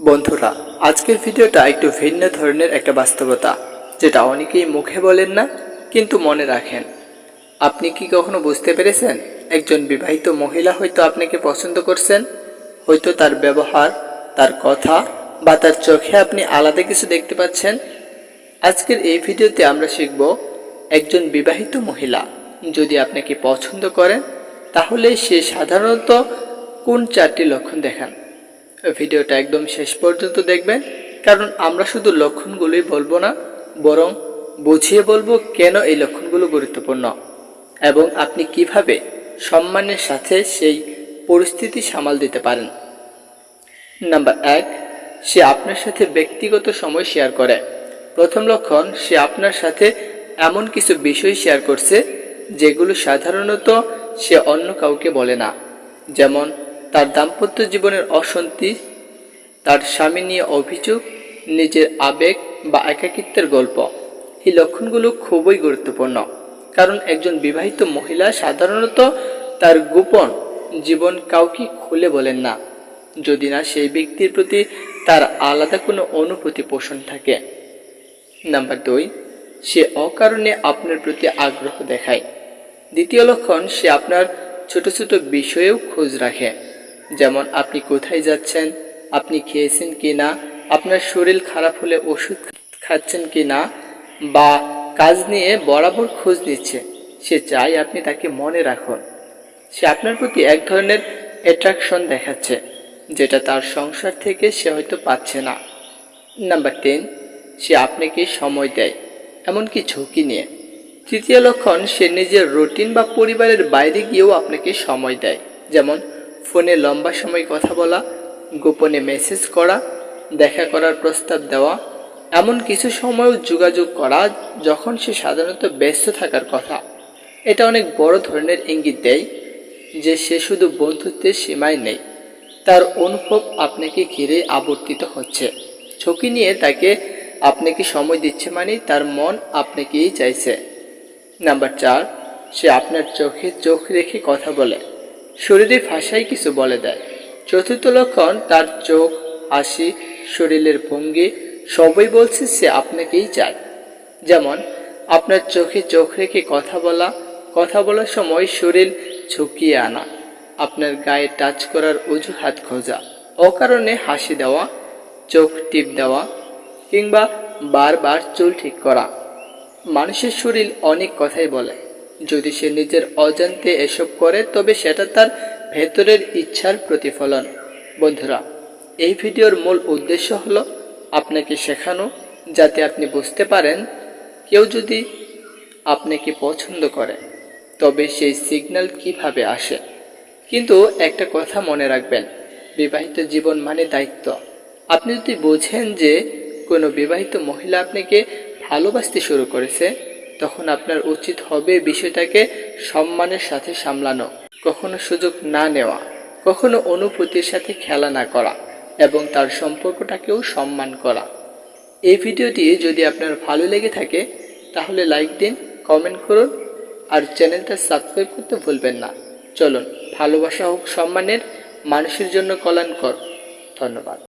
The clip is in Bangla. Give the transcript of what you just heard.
বন্ধুরা, আজকের ভিডিওটা একটু ভিন্ন ধরনের একটা বাস্তবতা, যেটা অনেকেই মুখে বলেন না, কিন্তু মনে রাখেন। আপনি কি কখনো বুঝতে পেরেছেন? একজন বিবাহিত মহিলা হয়তো আপনাকে পছন্দ করছেন, হয়তো তার ব্যবহার, তার কথা বা তার চোখে আপনি আলাদা কিছু দেখতে পাচ্ছেন। আজকের এই ভিডিওতে আমরা শিখব একজন বিবাহিত মহিলা যদি আপনাকে পছন্দ করেন, তাহলে সে সাধারণত কোন চারটি লক্ষণ দেখান? ভিডিওটা একদম শেষ পর্যন্ত দেখবেন, কারণ আমরা শুধু লক্ষণগুলোই বলব না, বরং বুঝিয়ে বলব কেন এই লক্ষণগুলো গুরুত্বপূর্ণ এবং আপনি কীভাবে সম্মানের সাথে সেই পরিস্থিতি সামাল দিতে পারেন। নাম্বার এক, সে আপনার সাথে ব্যক্তিগত সময় শেয়ার করে। প্রথম লক্ষণ, সে আপনার সাথে এমন কিছু বিষয় শেয়ার করছে, যেগুলো সাধারণত সে অন্য কাউকে বলে না। যেমন তার দাম্পত্য জীবনের অশান্তি, তার স্বামী নিয়ে অভিযোগ, নিজের আবেগ বা একাকিত্বের গল্প। এই লক্ষণগুলো খুবই গুরুত্বপূর্ণ। কারণ একজন বিবাহিত মহিলা সাধারণত তার গোপন জীবন কাউকে খুলে বলেন না। যদি না সেই ব্যক্তির প্রতি তার আলাদা কোনো অনুভূতি পোষণ থাকে। নাম্বার দুই, সে অকারণে আপনার প্রতি আগ্রহ দেখায়। দ্বিতীয় লক্ষণ, সে আপনার ছোট ছোট বিষয়েও খোঁজ রাখে। যেমন আপনি কোথায় যাচ্ছেন, আপনি খেয়েছেন কি না, আপনার শরীর খারাপ হলে ওষুধ খাচ্ছেন কি না, বা কাজ নিয়ে বরাবর খোঁজ নিচ্ছে, সে চাই আপনি তাকে মনে রাখুন। সে আপনার প্রতি এক ধরনের অ্যাট্রাকশন দেখাচ্ছে, যেটা তার সংসার থেকে সে হয়তো পাচ্ছে না। নাম্বার টেন সে আপনাকে সময় দেয়, এমনকি ঝুঁকি নিয়ে। তৃতীয় লক্ষণ, সে নিজের রুটিন বা পরিবারের বাইরে গিয়েও আপনাকে সময় দেয়, যেমন ফোনে লম্বা সময় কথা বলা, গোপনে মেসেজ করা, দেখা করার প্রস্তাব দেওয়া, এমন কিছু সময়ও যোগাযোগ করা যখন সে সাধারণত ব্যস্ত থাকার কথা। এটা অনেক বড় ধরনের ইঙ্গিত দেয় যে সে শুধু বন্ধুত্বের সীমায় নেই। তার অনুভব আপনাকে ঘিরে আবর্তিত হচ্ছে। ঝুঁকি নিয়ে তাকে আপনাকে সময় দিচ্ছে মানে তার মন আপনাকেই চাইছে। নাম্বার চার, সে আপনার চোখে চোখ রেখে কথা বলে। শরীরের ভাষায় কিছু বলে দেয়। চতুর্থ লক্ষণ, তার চোখ, হাসি, শরীরের ভঙ্গি, সবই বলছে সে আপনাকেই চায়। যেমন, আপনার চোখে চোখ রেখে কথা বলা, কথা বলার সময় শরীর ঝুঁকিয়ে আনা, আপনার গায়ে টাচ করার অজুহাত খোঁজা, অকারণে হাসি দেওয়া, চোখ টিপ দেওয়া, কিংবা বারবার চুল ঠিক করা। মানুষের শরীর অনেক কথাই বলে। যদি সে নিজের অজান্তে এসব করে, তবে সেটা তার ভেতরের ইচ্ছার প্রতিফলন। বন্ধুরা, এই ভিডিওর মূল উদ্দেশ্য হলো আপনাকে শেখানো, যাতে আপনি বুঝতে পারেন কেউ যদি আপনাকে পছন্দ করে, তবে সেই সিগন্যাল কীভাবে আসে। কিন্তু একটা কথা মনে রাখবেন, বিবাহিত জীবন মানে দায়িত্ব। আপনি যদি বোঝেন যে কোনো বিবাহিত মহিলা আপনাকে ভালোবাসতে শুরু করেছে তখন আপনার উচিত হবে বিষয়টাকে সম্মানের সাথে সামলানো, কখনো সুযোগ না নেওয়া, কখনো অনুভূতির সাথে খেলা না করা এবং তার সম্পর্কটাকেও সম্মান করা। এই ভিডিওটি যদি আপনার ভালো লেগে থাকে, তাহলে লাইক দিন, কমেন্ট করুন আর চ্যানেলটা সাবস্ক্রাইব করতে ভুলবেন না। চলুন, ভালোবাসা হোক সম্মানের, মানুষের জন্য কল্যাণকর। ধন্যবাদ।